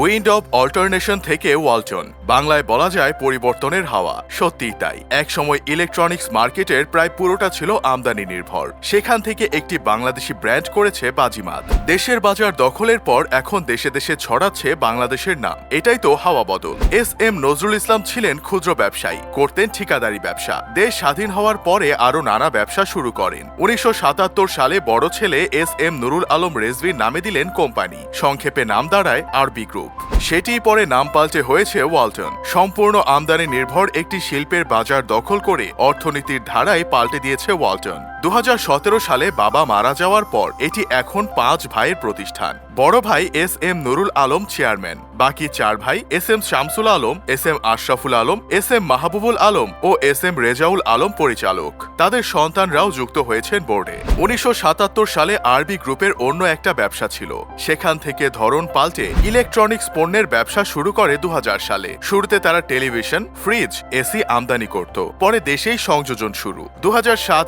Wind of alternation থেকে ওয়ালটন বাংলায় বলা যায় পরিবর্তনের হাওয়া। সত্যিই তাই। একসময় ইলেকট্রনিক্স মার্কেটের প্রায় পুরোটা ছিল আমদানি নির্ভর। সেখান থেকে একটি বাংলাদেশি ব্র্যান্ড করেছে বাজিমাত। দেশের বাজার দখলের পর এখন দেশে দেশে ছড়াচ্ছে বাংলাদেশের নাম। এটাই তো হাওয়া বদল। এস এম নজরুল ইসলাম ছিলেন ক্ষুদ্র ব্যবসায়ী, করতেন ঠিকাদারি ব্যবসা। দেশ স্বাধীন হওয়ার পরে আরও নানা ব্যবসা শুরু করেন। উনিশশো সাতাত্তর সালে বড় ছেলে এস এম নুরুল আলম রেজভির নামে দিলেন কোম্পানি। সংক্ষেপে নাম দাঁড়ায় আরবি গ্রুপ সেটিই পরে নাম পাল্টে হয়েছে ওয়ালটন। সম্পূর্ণ আমদানি নির্ভর একটি শিল্পের বাজার দখল করে অর্থনীতির ধারায় পাল্টে দিয়েছে ওয়ালটন। দু সালে বাবা মারা যাওয়ার পর এটি এখন পাঁচ ভাইয়ের প্রতিষ্ঠান। বড় ভাই S M Nurul Alam chairman. বাকি চার ভাই S M Shamsul Alam, S M Ashraful Alam, S M Mahbubul Alam ও এস এম রেজাউল আলম পরিচালক। তাদের সন্তানরাও যুক্ত হয়েছেন বোর্ডে। উনিশশো সাতাত্তর সালে আরবি গ্রুপের অন্য একটা ব্যবসা ছিল। সেখান থেকে ধরন পাল্টে ইলেকট্রনিক্স পণ্যের ব্যবসা শুরু করে দু হাজার সালে। শুরুতে তারা টেলিভিশন, ফ্রিজ, এসি আমদানি করত। পরে দেশেই সংযোজন শুরু। দু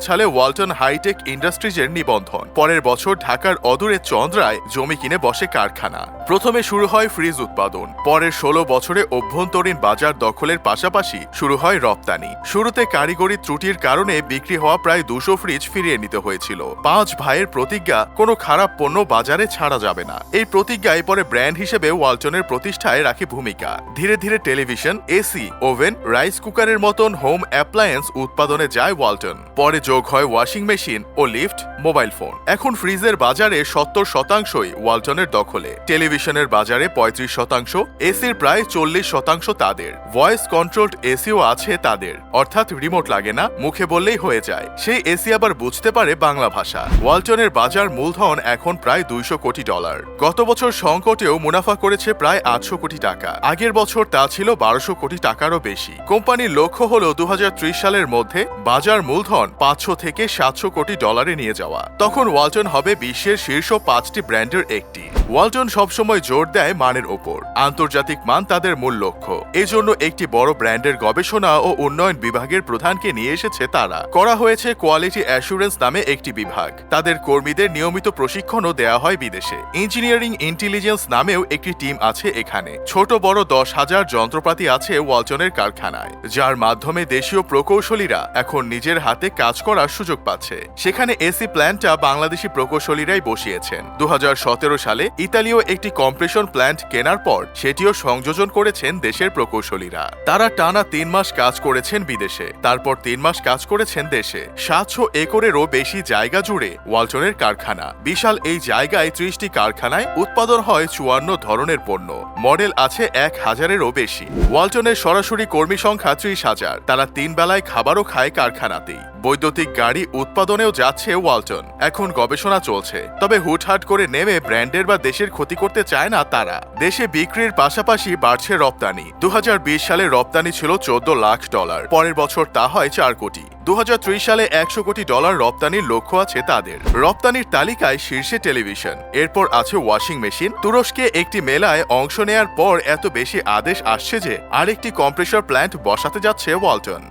সালে ওয়ালটন হাইটেক ইন্ডাস্ট্রিজের নিবন্ধন। পরের বছর ঢাকার অদূরে চন্দ্রায় জমি কিনে বসে কারখানা। প্রথমে শুরু হয় ফ্রিজ উৎপাদন। পরের ষোলো বছরে অভ্যন্তরীণ বাজার দখলের পাশাপাশি শুরু হয় রপ্তানি। শুরুতে কারিগরি ত্রুটির কারণে বিক্রি হওয়া প্রায় দুশো ফ্রিজ ফিরিয়ে নিতে হয়েছিল। পাঁচ ভাইয়ের প্রতিজ্ঞা, কোনো খারাপ পণ্য বাজারে ছাড়া যাবে না। এই প্রতিজ্ঞায় পরে ব্র্যান্ড হিসেবে ওয়ালটনের প্রতিষ্ঠায় রাখে ভূমিকা। ধীরে ধীরে টেলিভিশন, এসি, ওভেন, রাইস কুকারের মতন হোম অ্যাপ্লায়েন্স উৎপাদনে যায় ওয়ালটন। পরে যোগ হয় ওয়াশিং মেশিন ও লিফট, মোবাইল ফোন। এখন ফ্রিজের বাজারে সত্তর শতাংশই ওয়ালটনের দখলে। টেলিভিশনের বাজারে পঁয়ত্রিশ শতাংশ, এসির প্রায় চল্লিশ শতাংশ তাদের। ভয়েস কন্ট্রোলড এসিও আছে তাদের। অর্থাৎ রিমোট লাগে না, মুখে বললেই হয়ে যায়। সেই এসি আবার বুঝতে পারে বাংলা ভাষা। ওয়ালটনের বাজার মূলধন এখন প্রায় দুইশো কোটি ডলার। গত বছর সংকটেও মুনাফা করেছে প্রায় আটশো কোটি টাকা। আগের বছর তা ছিল বারোশো কোটি টাকারও বেশি। কোম্পানির লক্ষ্য হল দু হাজার ত্রিশ সালের মধ্যে বাজার মূলধন পাঁচশো থেকে সাতশো কোটি ডলারে নিয়ে যাওয়া। তখন ওয়ালটন হবে বিশ্বের শীর্ষ পাঁচটি ব্র্যান্ডের একটি। ওয়ালটন সবসময় জোর দেয় মানের ওপর। আন্তর্জাতিক মান তাদের মূল লক্ষ্য। এজন্য একটি বড় ব্র্যান্ডের গবেষণা ও উন্নয়ন বিভাগের প্রধানকে নিয়ে এসেছে তারা। করা হয়েছে কোয়ালিটি অ্যাসুরেন্স নামে একটি বিভাগ। তাদের কর্মীদের নিয়মিত প্রশিক্ষণও দেওয়া হয় বিদেশে। ইঞ্জিনিয়ারিং ইন্টেলিজেন্স নামেও একটি টিম আছে এখানে। ছোট বড় দশ হাজার যন্ত্রপাতি আছে ওয়ালটনের কারখানায়, যার মাধ্যমে দেশীয় প্রকৌশলীরা এখন নিজের হাতে কাজ করার সুযোগ পাচ্ছে। সেখানে এসি প্ল্যান্টটা বাংলাদেশি প্রকৌশলীরাই বসিয়েছেন। দু হাজার সতেরো সালে ইতালীয় একটি কম্প্রেশন প্ল্যান্ট কেনার পর সেটিও সংযোজন করেছেন দেশের প্রকৌশলীরা। তারা টানা তিন মাস কাজ করেছেন বিদেশে, তারপর তিন মাস কাজ করেছেন দেশে। সাতশো একরেরও বেশি জায়গা জুড়ে ওয়ালটনের কারখানা। বিশাল এই জায়গায় ত্রিশটি কারখানায় উৎপাদন হয় চুয়ান্ন ধরনের পণ্য। মডেল আছে এক হাজারেরও বেশি। ওয়ালটনের সরাসরি কর্মী সংখ্যা ত্রিশ হাজার। তারা তিন বেলায় খাবারও খায় কারখানাতেই। বৈদ্যুতিক গাড়ি উৎপাদনেও যাচ্ছে ওয়ালটন। এখন গবেষণা চলছে। তবে হুটহাট করে নেমে ব্র্যান্ডের বা দেশের ক্ষতি করতে চায় না তারা। দেশে বিক্রির পাশাপাশি বাড়ছে রপ্তানি। দু হাজার বিশ সালে রপ্তানি ছিল চোদ্দ লাখ ডলার। পরের বছর তা হয় চার কোটি। দু হাজার ত্রিশ সালে একশো কোটি ডলার রপ্তানির লক্ষ্য আছে তাদের। রপ্তানির তালিকায় শীর্ষে টেলিভিশন। এরপর আছে ওয়াশিং মেশিন। তুরস্কে একটি মেলায় অংশ নেয়ার পর এত বেশি আদেশ আসছে যে আরেকটি কম্প্রেসর প্ল্যান্ট বসাতে যাচ্ছে ওয়ালটন।